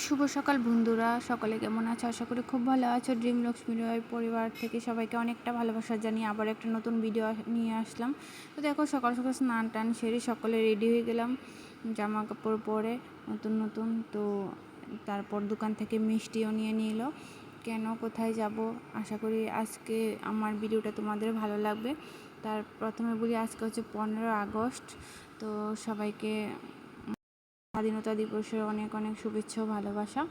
শুভ সকাল বন্ধুরা, সকলে কেমন আছো? আশা করি খুব ভালো আছো। ড্রিম লক্ষ্মী রয় পরিবার থেকে সবাইকে অনেকটা ভালোবাসা জানিয়ে আবার একটা নতুন ভিডিও নিয়ে আসলাম। তো দেখো, সকাল সকাল স্নান টান সেরে সকলে রেডি হয়ে গেলাম। জামা কাপড় পরে নতুন নতুন, তো তারপর দোকান থেকে মিষ্টিও নিয়ে নিল। কেন, কোথায় যাব? আশা করি আজকে আমার ভিডিওটা তোমাদের ভালো লাগবে। তার প্রথমে বলি, আজকে হচ্ছে পনেরো আগস্ট, তো সবাইকে স্বাধীনতা দিবসের অনেক অনেক শুভেচ্ছা ভালোবাসা।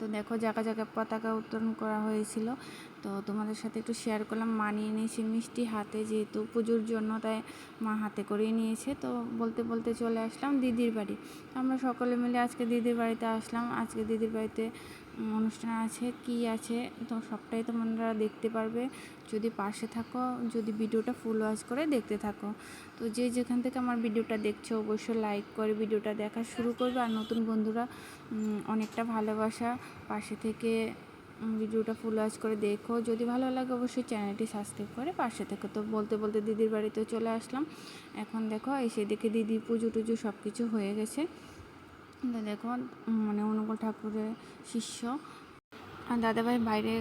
তো দেখো, জায়গা জায়গায় পতাকা উত্তোলন করা হয়েছিল। তো তোমাদের সাথে একটু শেয়ার করলাম। মানিয়ে নিয়েছি মিষ্টি হাতে, যেহেতু পুজোর জন্য, তাই মা হাতে করে নিয়েছে। তো বলতে বলতে চলে আসলাম দিদির বাড়ি। আমরা সকলে মিলে আজকে দিদির বাড়িতে আসলাম। আজকে দিদির বাড়িতে অনুষ্ঠান আছে, কি আছে, তো সবটাই তোমরা দেখতে পারবে। যদি পাশে থাকো, যদি ভিডিওটা ফুল ওয়াচ করে দেখতে থাকো। তো যে যেখান থেকে আমার ভিডিওটা দেখছ, অবশ্যই লাইক করে ভিডিওটা দেখা শুরু করবে। আর নতুন বন্ধুরা অনেকটা ভালোবাসা, পাশে থেকে ভিডিওটা ফুল ওয়াচ করে দেখো। যদি ভালো লাগে, অবশ্যই চ্যানেলটি সাবস্ক্রাইব করে পাশে থেকে। তো বলতে বলতে দিদির বাড়িতে চলে আসলাম। এখন দেখো এসে দেখে দিদি পুজো টুজো সব কিছু হয়ে গেছে। দেখো মানে অনুকূল ঠাকুরের শিষ্য। আর দাদাভাই বাইরে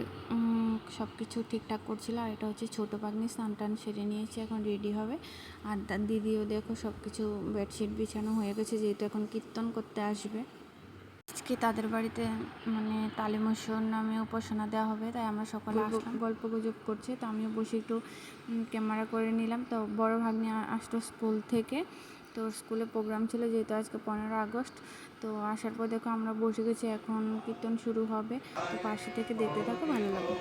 সব কিছু ঠিকঠাক করছিল। আর এটা হচ্ছে ছোটো পাগনি স্নান টান সেরে নিয়েছে এখন রেডি হবে। আর দিদিও দেখো সব কিছু বেডশিট বিছানো হয়ে গেছে যেহেতু এখন কীর্তন করতে আসবে। আজকে তাদের বাড়িতে মানে তালিমসর নামে উপাসনা দেওয়া হবে তাই আমরা সকলে গল্প গুজব করছে তো আমিও বসে একটু ক্যামেরা করে নিলাম। তো বড় ভাগ্নি আসতো স্কুল থেকে। তো স্কুলে প্রোগ্রাম ছিল যেহেতু আজকে পনেরো আগস্ট তো আসার পর দেখো আমরা বসে গেছি, এখন কীর্তন শুরু হবে। তো পাশে থেকে দেখতে থাকো, ভালো লাগে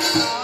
Thank you.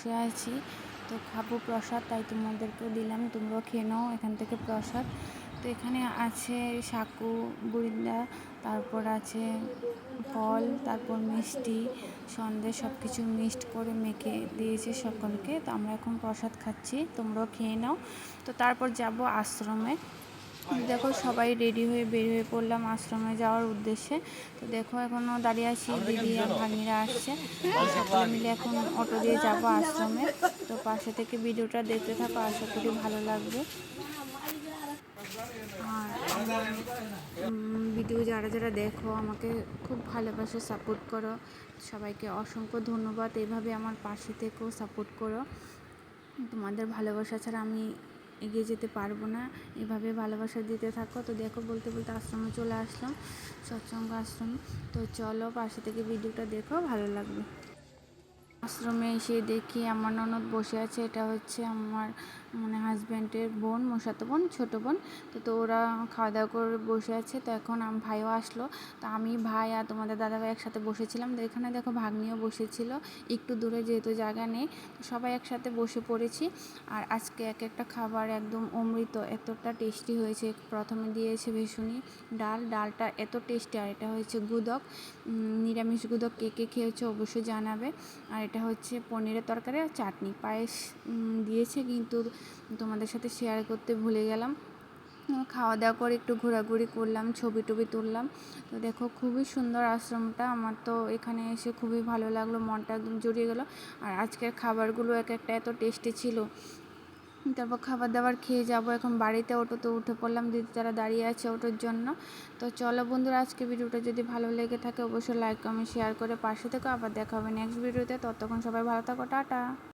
বসে আছি। তো খাব প্রসাদ, তাই তোমাদেরকেও দিলাম। তোমরাও খেয়ে নাও এখান থেকে প্রসাদ। তো এখানে আছে সাকু বুড়িন্দা তারপর আছে ফল, তারপর মিষ্টি, সন্দেশ সব কিছু মিক্সড করে মেখে দিয়েছে সকলকে। তো আমরা এখন প্রসাদ খাচ্ছি, তোমরাও খেয়ে নাও। তো তারপর যাব আশ্রমে। দেখো সবাই রেডি হয়ে বের হয়ে পড়লাম আশ্রমে যাওয়ার উদ্দেশ্যে। তো দেখো এখনও দাঁড়িয়ে আছি দিদি আর ভাগ্নিরা আসছে। সকলে মিলে এখন অটো দিয়ে যাব আশ্রমে। তো পাশে থেকে ভিডিওটা দেখতে থাকো আশা করি ভালো লাগবে। আর ভিডিও যারা যারা দেখো আমাকে খুব ভালোবাসে সাপোর্ট করো। সবাইকে অসংখ্য ধন্যবাদ। এইভাবে আমার পাশে থেকেও সাপোর্ট করো। তোমাদের ভালোবাসা ছাড়া আমি এগিয়ে যেতে পারব না। এভাবে ভালোবাসা দিতে থাকো। তো দেখো, বলতে বলতে আশ্রমে চলে আসলাম, সৎসঙ্গ আশ্রম। তো চলো, পাশে থেকে ভিডিওটা দেখো, ভালো লাগবে। আশ্রমে এসে দেখি আমার ননদ বসে আছে। এটা হচ্ছে আমার মানে হাজব্যান্ডের বোন, মশাতো বোন, ছোটো বোন। তো তো ওরা খাওয়া দাওয়া করে বসে আছে। তো এখন আম, ভাইও আসলো। তো আমি, ভাই আর তোমাদের দাদাভাই একসাথে বসেছিলাম। তো এখানে দেখো ভাগ্নিও বসেছিল। একটু দূরে যেহেতু জায়গা নেই। সবাই একসাথে বসে পড়েছি। আর আজকে এক একটা খাবার একদম অমৃত। এতটা টেস্টি হয়েছে। প্রথমে দিয়েছে ভেসুনি ডাল। ডালটা এত টেস্টি আর এটা হয়েছে গুদক। নিরামিষ গুদক কে কে খেয়েছে অবশ্যই জানাবে। আর এটা হচ্ছে পনিরের তরকারি আর চাটনি। পায়েস দিয়েছে কিন্তু তোমাদের সাথে শেয়ার করতে ভুলে গেলাম। খাওয়া দাওয়া করে একটু ঘোরাঘুরি করলাম ছবি টবি তুললাম। তো দেখো, খুবই সুন্দর আশ্রমটা। আমার তো এখানে এসে খুবই ভালো লাগল, মনটা একদম জড়িয়ে গেল। আর আজকের খাবারগুলো এক একটা এত টেস্টি ছিল। তারপর খাবার দাবার খেয়ে যাব। এখন বাড়িতে অটোতে উঠে পড়লাম, দিদি তারা দাঁড়িয়ে আছে অটোর জন্য। তো চলো বন্ধুরা আজকে ভিডিওটা যদি ভালো লেগে থাকে, অবশ্যই লাইক কমেন্ট শেয়ার করে পাশে থেকে আবার দেখা হবে নেক্সট ভিডিওতে ততক্ষণ সবাই ভালো থাকো, টাটা।